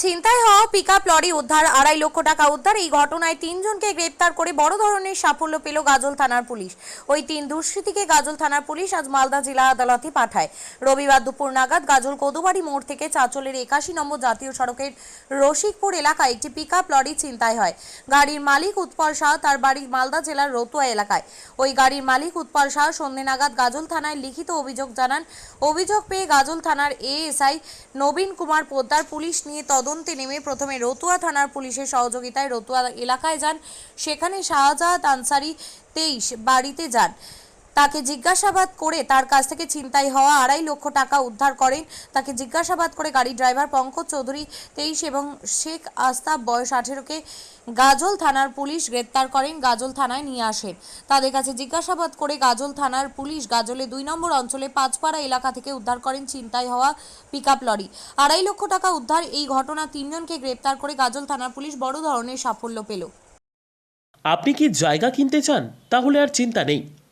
ছিনতাই হওয়া pickup lorry উদ্ধার, আড়াই লক্ষ টাকা উদ্ধার। এই ঘটনায় তিনজনকে গ্রেপ্তার করে বড় ধরনের সাফল্য পেল গাজল থানার পুলিশ। ওই তিন দুষ্কৃতীকে গাজল থানার পুলিশ আজ মালদা জেলা আদালতে পাঠায়। রবিবার দুপুর নাগাদ গাজল কদুবাড়ি মোড় থেকে চাঁচলের একাশি নম্বর জাতীয় সড়কের রসিকপুর এলাকায় একটি পিকআপ লরি ছিনতাই হয়। গাড়ির মালিক উৎপল শাহ তার বাড়ি মালদা জেলার রতুয়া এলাকায়। ওই গাড়ির মালিক উৎপল শাহ সন্ধ্যে নাগাদ গাজল থানায় লিখিত অভিযোগ জানান। অভিযোগ পেয়ে গাজল থানার এএসআই নবীন কুমার পোদ্দার পুলিশ নিয়ে তদন্তে নেমে প্রথমে রতুয়া থানার পুলিশের সহযোগিতায় রতুয়া এলাকায় যান। সেখানে শাহজাহাত আনসারি তেইশ বাড়িতে যান। তাকে জিজ্ঞাসাবাদ করে তার কাছ থেকে ছিনতাই হওয়া আড়াই লক্ষ টাকা উদ্ধার করেন। তাকে জিজ্ঞাসাবাদ করে গাড়ির ড্রাইভার পঙ্কজ চৌধুরী তেইশ এবং শেখ আস্তাব, বয়স আঠেরোকে গাজল থানার পুলিশ গ্রেপ্তার করেন, গাজল থানায় নিয়ে আসেন। তাদের কাছে জিজ্ঞাসাবাদ করে গাজল থানার পুলিশ গাজলে দুই নম্বর অঞ্চলে পাঁচপাড়া এলাকা থেকে উদ্ধার করেন ছিনতাই হওয়া পিকআপ লরি। আড়াই লক্ষ টাকা উদ্ধার, এই ঘটনা তিনজনকে গ্রেপ্তার করে গাজল থানার পুলিশ বড় ধরনের সাফল্য পেল। আপনি কি জায়গা কিনতে চান? তাহলে আর চিন্তা নেই।